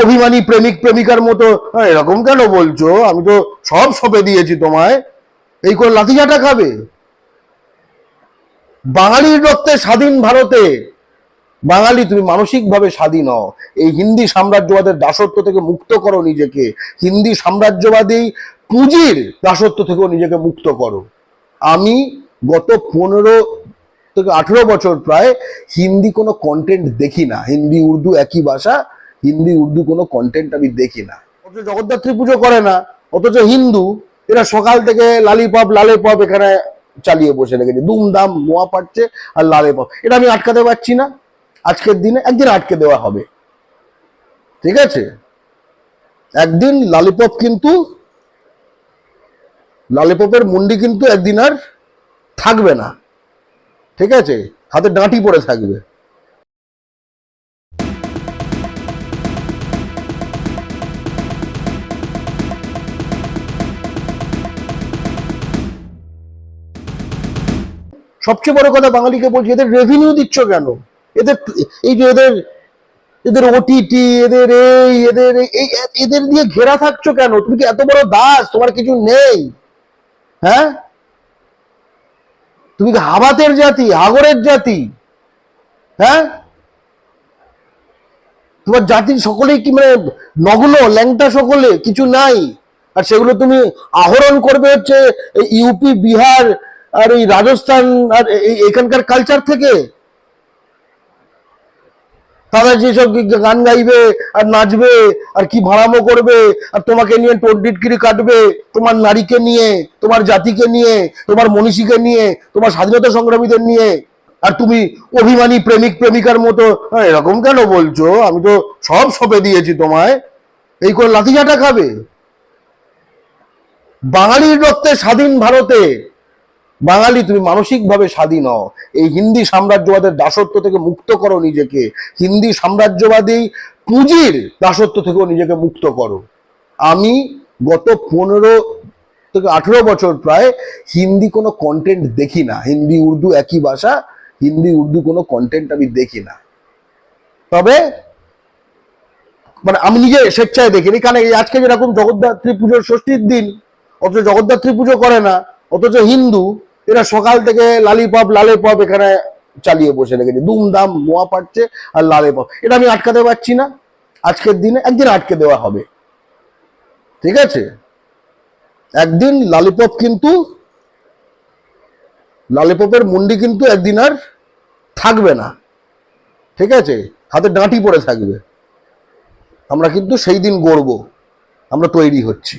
অভিমানী প্রেমিক প্রেমিকার মতো। "হ্যাঁ, এরকম কেন বলছো? আমি তো সব সপে দিয়েছি তোমায়। এই করে লাথিচাটা খাবে? বাঙালির রক্তে স্বাধীন ভারতে। বাঙালি তুমি মানসিকভাবে স্বাধীন হও। এই হিন্দি সাম্রাজ্যবাদের দাসত্ব থেকে মুক্ত করো নিজেকে। হিন্দি সাম্রাজ্যবাদী পুঁজির দাসত্ব থেকেও নিজেকে মুক্ত করো। আমি গত পনেরো থেকে আঠেরো বছর প্রায় হিন্দি কোনো কন্টেন্ট দেখি না। হিন্দি উর্দু একই ভাষা। হিন্দি, উর্দু কোনো কন্টেন্ট আমি দেখি না। অথচ জগদ্ধাত্রী পুজো করে না, অথচ হিন্দু, এরা সকাল থেকে লালিপপ, লালেপপ এখানে চালিয়ে বসে রেখেছে। দুমদাম মোয়া পাচ্ছে আর লালেপপ। এটা আমি আটকাতে পারছি না। আজকের দিনে একদিন আটকে দেওয়া হবে। ঠিক আছে? একদিন লালিপপ কিন্তু, লালিপপের মুন্ডি কিন্তু একদিন আর থাকবে না। ঠিক আছে? হাতে ডাঁটি পড়ে থাকবে। সবচেয়ে বড় কথা বাঙালিকে বলছি, এদের রেভিনিউ দিচ্ছ কেন? এদের, এই যে এদের এদের ওটিটি এদের এই, এদের এই- এদের দিয়ে ঘেরা থাকছো কেন? তুমি কি এত বড় দাস? তোমার কিছু নেই। হ্যাঁ? তুমি কি হাবাতের জাতি, হাগরের জাতি? হ্যাঁ? তোমার জাতির সকলেই কি মানে নগ্ন, ল্যাংটা সকলে? কিছু নাই। আর সেগুলো তুমি আহরণ করবে হচ্ছে ইউপি বিহার আর এই রাজস্থান আর এখানকার কালচার থেকে তারা যেসব গান গাইবে আর নাচবে আর কি ভাড়ামো করবে আর তোমাকে নিয়ে টোটডিটকিরি কাটবে তোমার নারীকে নিয়ে তোমার জাতিকে নিয়ে তোমার মনীষীকে নিয়ে তোমার স্বাধীনতা সংগ্রামীদের নিয়ে আর তুমি অভিমানী প্রেমিক প্রেমিকার মতো। "হ্যাঁ, এরকম কেন বলছো? আমি তো সব সপে দিয়েছি তোমায়। এই করে লাথিচাটা খাবে? বাঙালির রক্তে স্বাধীন ভারতে বাঙালি, তুমি মানসিকভাবে স্বাধীন হও। এই হিন্দি সাম্রাজ্যবাদের দাসত্ব থেকে মুক্ত করো নিজেকে। হিন্দি সাম্রাজ্যবাদী পুঁজির দাসত্ব থেকেও নিজেকে মুক্ত করো। আমি গত পনেরো থেকে আঠেরো বছর প্রায় হিন্দি কোনো কন্টেন্ট দেখি না। হিন্দি, উর্দু একই ভাষা, হিন্দি, উর্দু কোনো কন্টেন্ট আমি দেখি না। তবে মানে আমি নিজে স্বেচ্ছায় দেখিনি, কারণ এই আজকে যেরকম জগদ্ধাত্রী পুজোর ষষ্ঠীর দিন, অথচ জগদ্ধাত্রী পুজো করে না, অথচ হিন্দু এরা সকাল থেকে লালিপপ, লালেপপ এখানে চালিয়ে বসে রেখেছে। দুমদাম মোয়া পাচ্ছে আর লালেপপ। এটা আমি আটকাতে পারছি না। আজকের দিনে একদিন আটকে দেওয়া হবে। ঠিক আছে? একদিন লালিপপ কিন্তু, লালিপপের মুন্ডি কিন্তু একদিন আর থাকবে না। ঠিক আছে? হাতে ডাঁটি পড়ে থাকবে। আমরা কিন্তু সেই দিন গড়ব। আমরা তৈরি হচ্ছি।